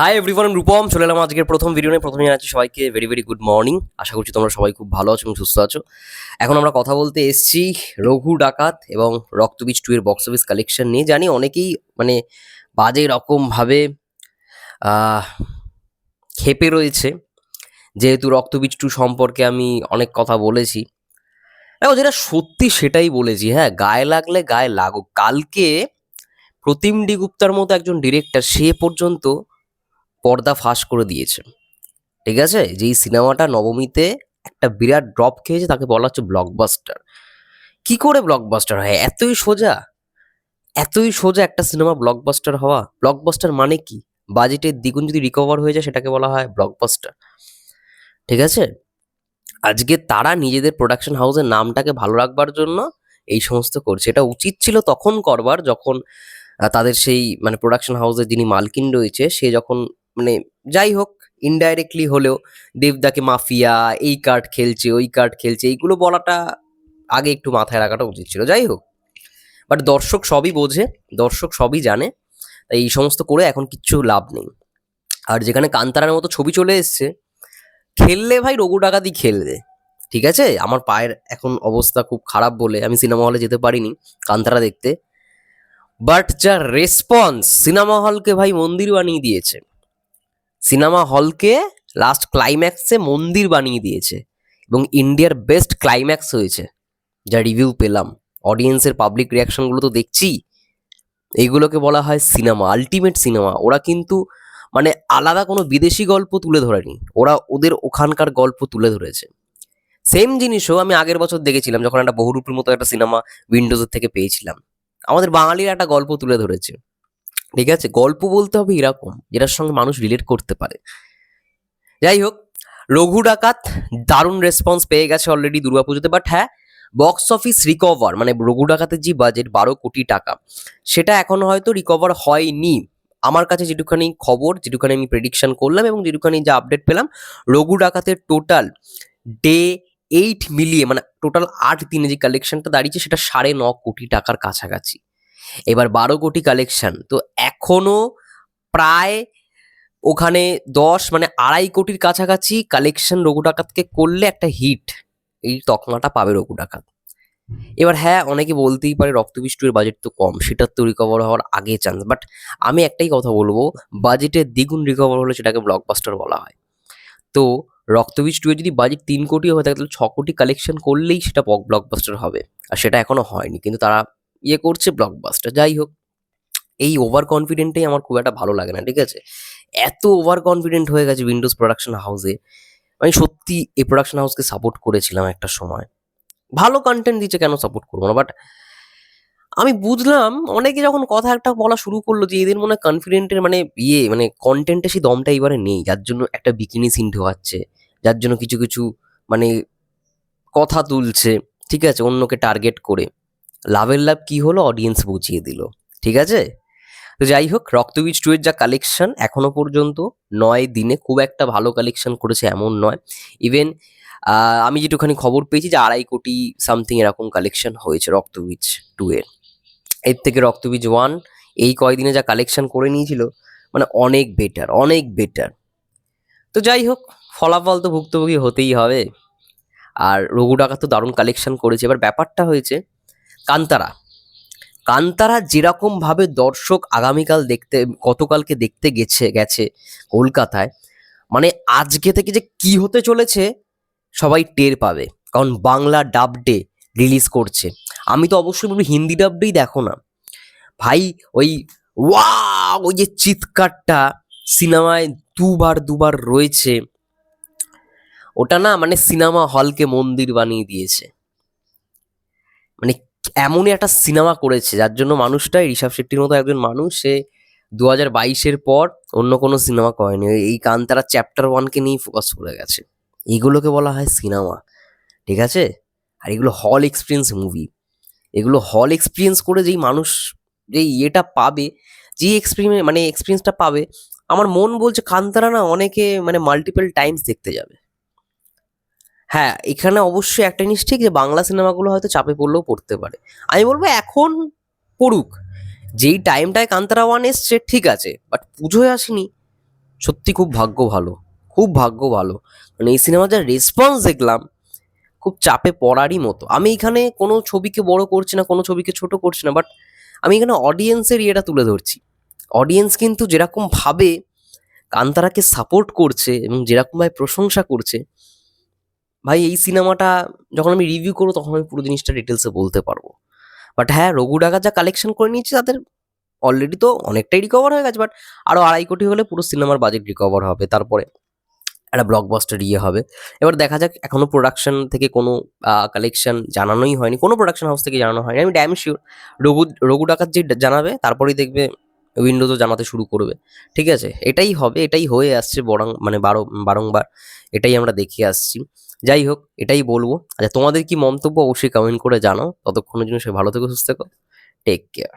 Hi everyone Rupam চলে এলাম আজকের প্রথম ভিডিও নিয়ে। প্রথমে জানাচ্ছি সবাইকে ভেরি ভেরি গুড মর্নিং আশা করছি তোমরা সবাই খুব ভালো আছো এবং সুস্থ আছো। এখন আমরা কথা বলতে এসেছি রঘু ডাকাত এবং রক্তবীজ টু এর বক্স অফিস কালেকশন নিয়ে। জানি অনেকেই মানে বাজে রকমভাবে ক্ষেপে রয়েছে। যেহেতু রক্তবীজ টু সম্পর্কে আমি অনেক কথা বলেছি। দেখো, যেটা সত্যি সেটাই বলেছি হ্যাঁ গায়ে লাগলে গায়ে লাগুক। কালকে প্রতিম ডি গুপ্তার মতো একজন ডিরেক্টর সে পর্যন্ত পর্দা ফাঁস করে দিয়েছে। ঠিক আছে? যে এই সিনেমাটা নবমীতে একটা বিরাট ড্রপ খেয়েছে, তাকে বলা হচ্ছে ব্লকবাস্টার কি করে ব্লকবাস্টার হয়? এতই সোজা? এতই সোজা একটা সিনেমা ব্লকবাস্টার হওয়া? ব্লকবাস্টার মানে কি? বাজেটের দ্বিগুণ যদি রিকভার হয়ে যায়, সেটাকে বলা হয় ব্লকবাস্টার ঠিক আছে? আজকে তারা নিজেদের প্রোডাকশন হাউসের নামটাকে ভালো রাখবার জন্য এই সমস্ত করছে। এটা উচিত ছিল তখন করবার, যখন তাদের সেই মানে প্রোডাকশন হাউসের যিনি মালকিন রয়েছে, সে যখন মানে যাই হোক ইনডাইরেক্টলি হলেও দেবদাকে মাফিয়া, এই কার্ড খেলছে, ওই কার্ড খেলছে, এইগুলো বলাটা আগে একটু মাথায় রাখাটা উচিত ছিল। যাই হোক বাট দর্শক সবই বোঝে, দর্শক সবই জানে, তাই এই সমস্ত করে এখন কিচ্ছু লাভ নেই। আর যেখানে কান্তারার মতো ছবি চলে এসছে, খেললে ভাই রঘু ডাকাতি খেলবে, ঠিক আছে? আমার পায়ের এখন অবস্থা খুব খারাপ বলে আমি সিনেমা হলে যেতে পারিনি কান্তারা দেখতে বাট যা রেসপন্স সিনেমা হলকে ভাই মন্দির বানিয়ে দিয়েছে। সিনেমা হলকে লাস্ট ক্লাইম্যাক্সে মন্দির বানিয়ে দিয়েছে এবং ইন্ডিয়ার বেস্ট ক্লাইম্যাক্স হয়েছে। যা রিভিউ পেলাম। অডিয়েন্সের পাবলিক রিয়াকশনগুলো তো দেখছি এইগুলোকে বলা হয় সিনেমা আলটিমেট সিনেমা ওরা কিন্তু মানে আলাদা কোনো বিদেশি গল্প তুলে ধরেনি। ওরা ওদের ওখানকার গল্প তুলে ধরেছে। সেম জিনিসও আমি আগের বছর দেখেছিলাম, যখন একটা বহুরূপের মতো একটা সিনেমা উইন্ডোজের থেকে পেয়েছিলাম। আমাদের বাঙালির একটা গল্প তুলে ধরেছে। ঠিক আছে? গল্প বলতে হবে এরকম, যেটার সঙ্গে মানুষ রিলেট করতে পারে। যাই হোক, রঘু ডাকাত দারুণ রেসপন্স পেয়ে গেছে অলরেডি দুর্গাপুজোতে বাট হ্যাঁ বক্স অফিস রিকভার মানে রঘু ডাকাতের যে বাজেট বারো কোটি টাকা, সেটা এখন হয়তো রিকভার হয়নি। আমার কাছে যেটুখানি খবর, যেটুখানি আমি প্রেডিকশন করলাম এবং যেটুখানি যা আপডেট পেলাম, রঘু ডাকাতের টোটাল ডে এইট মিলিয়ে মানে টোটাল আট দিনে যে কালেকশনটা দাঁড়িয়েছে, সেটা সাড়ে ন কোটি টাকার কাছাকাছি। এবার বারো কোটি কালেকশন তো এখনও প্রায় ওখানে দশ মানে আড়াই কোটির কাছাকাছি কালেকশন রঘু ডাকাতকে করলে একটা হিট এই তকমাটা পাবে রঘু ডাকাত এবার হ্যাঁ অনেকে বলতেই পারে রক্তবিষ্টুর বাজেট তো কম সেটার তো রিকভার হওয়ার আগে চান্স বাট আমি একটাই কথা বলব বাজেটের দ্বিগুণ রিকভার হলে সেটাকে ব্লকবাস্টার বলা হয়। তো রক্তবীজ টু যদি বাজেট তিন কোটি হয়ে থাকে তাহলে ছ কোটি কালেকশন করলেই সেটা ব্লকবাস্টার হবে। আর সেটা এখনও হয়নি, কিন্তু তারা ইয়ে করছে ব্লকবাস্টার যাই হোক। এই ওভার কনফিডেন্টেই আমার খুব একটা ভালো লাগে না, ঠিক আছে? এত ওভার কনফিডেন্ট হয়ে গেছে উইন্ডোজ প্রোডাকশন হাউসে আমি সত্যি এই প্রোডাকশন হাউসকে সাপোর্ট করেছিলাম একটা সময়। ভালো কন্টেন্ট দিচ্ছে কেন সাপোর্ট করব না? বাট আমি বুঝলাম, অনেকে যখন কথা একটা বলা শুরু করল যে এদের মনে হয় কনফিডেন্টের মানে ইয়ে মানে কন্টেন্টে সেই দমটা এবারে নেই, যার জন্য একটা বিকিনি সিন ঢোয়াচ্ছে যার জন্য কিছু কিছু মানে কথা তুলছে, ঠিক আছে? অন্যকে টার্গেট করে। লাভের লাভ কি হলো? অডিয়েন্স বুঝিয়ে দিল। ঠিক আছে? তো যাই হোক রক্তবীজ টু এর যা কালেকশন এখনও পর্যন্ত নয় দিনে খুব একটা ভালো কালেকশন করেছে, এমন নয়। ইভেন আমি যেটুখানি খবর পেয়েছি যে আড়াই কোটি সামথিং এরকম কালেকশন হয়েছে রক্তবীজ টু এর। এর থেকে রক্তবীজ ওয়ান এই কয়দিনে যা কালেকশন করে নিয়েছিল মানে অনেক বেটার অনেক বেটার তো যাই হোক, ফলাফল তো ভুক্তভোগী হতেই হবে। আর রঘু ডাকা তো দারুণ কালেকশন করেছে। এবার ব্যাপারটা হয়েছে কান্তারা। কান্তারা যেরকম ভাবে দর্শক আগামীকাল দেখতে, গতকালকে দেখতে গেছে গেছে কলকাতায় মানে আজকে থেকে যে কি হতে চলেছে, সবাই টের পাবে। কারণ বাংলা ডাব ডে রিলিজ করছে। আমি তো অবশ্যই বলব হিন্দি ডাবডেই দেখো না। ভাই, ওই ওয়া ওই যে চিৎকারটা সিনেমায় দুবার দুবার রয়েছে। ওটা না মানে সিনেমা হলকে মন্দির বানিয়ে দিয়েছে। মানে এমনই একটা সিনেমা করেছে, যার জন্য মানুষটাই ঋষভ শেট্টির মতো একজন মানুষ, সে দু হাজার বাইশের পর অন্য কোনো সিনেমা করেনি। এই কান্তারা চ্যাপ্টার ওয়ানকে নিয়েই ফোকাস করে গেছে। এগুলোকে বলা হয় সিনেমা, ঠিক আছে? আর এগুলো হল এক্সপিরিয়েন্স মুভি এগুলো হল এক্সপিরিয়েন্স করে যেই মানুষ, যেই ইয়েটা পাবে যে এক্সপিরিয়েন্স মানে এক্সপিরিয়েন্সটা পাবে, আমার মন বলছে কান্তারা না অনেকে মানে মাল্টিপল টাইমস দেখতে যাবে। হ্যাঁ এখানে অবশ্যই একটা জিনিস ঠিক যে বাংলা সিনেমাগুলো হয়তো চাপে পড়লেও পড়তে পারে। আমি বলব এখন পড়ুক। যেই টাইমটায় কান্তারা ওয়ান এসছে, ঠিক আছে বাট পুজোয় আসেনি, সত্যি খুব ভাগ্য ভালো, খুব ভাগ্য ভালো। মানে এই সিনেমার যা রেসপন্স দেখলাম, খুব চাপে পড়ারই মতো। আমি এখানে কোনো ছবিকে বড় করছি না, কোনো ছবিকে ছোট করছি না বাট আমি এখানে অডিয়েন্সের ইয়েটা তুলে ধরছি। অডিয়েন্স কিন্তু যেরকম ভাবে কান্তারাকে সাপোর্ট করছে এবং যেরকমভাবে প্রশংসা করছে ভাই, এই সিনেমাটা যখন আমি রিভিউ করব, তখন আমি পুরো জিনিসটা ডিটেলসে বলতে পারব। বাট হ্যাঁ রঘু ডাকা যা কালেকশন করে নিয়েছে তাদের অলরেডি তো অনেকটাই রিকভার হয়ে গেছে বাট আরও আড়াই কোটি হলে পুরো সিনেমার বাজেট রিকভার হবে। তারপরে একটা ব্লকবাস্টার ইয়ে হবে। এবার দেখা যাক এখনও প্রোডাকশন থেকে কোনো কালেকশন জানানোই হয়নি। কোনো প্রোডাকশন হাউস থেকে জানানো হয়নি। আমি ড্যাম শিওর রঘু রঘু ডাকাত যে জানাবে, তারপরেই দেখবে উইন্ডোজও জানাতে শুরু করবে। ঠিক আছে? এটাই হবে, এটাই হয়ে আসছে বরং মানে বারো, বারংবার। এটাই আমরা দেখে আসছি। যাই হোক, এটাই বলব। আচ্ছা তোমাদের কি মন্তব্য অবশ্যই কমেন্ট করে জানাও। ততক্ষণের জন্য সে ভালো থেকো, সুস্থ থেকো। Take care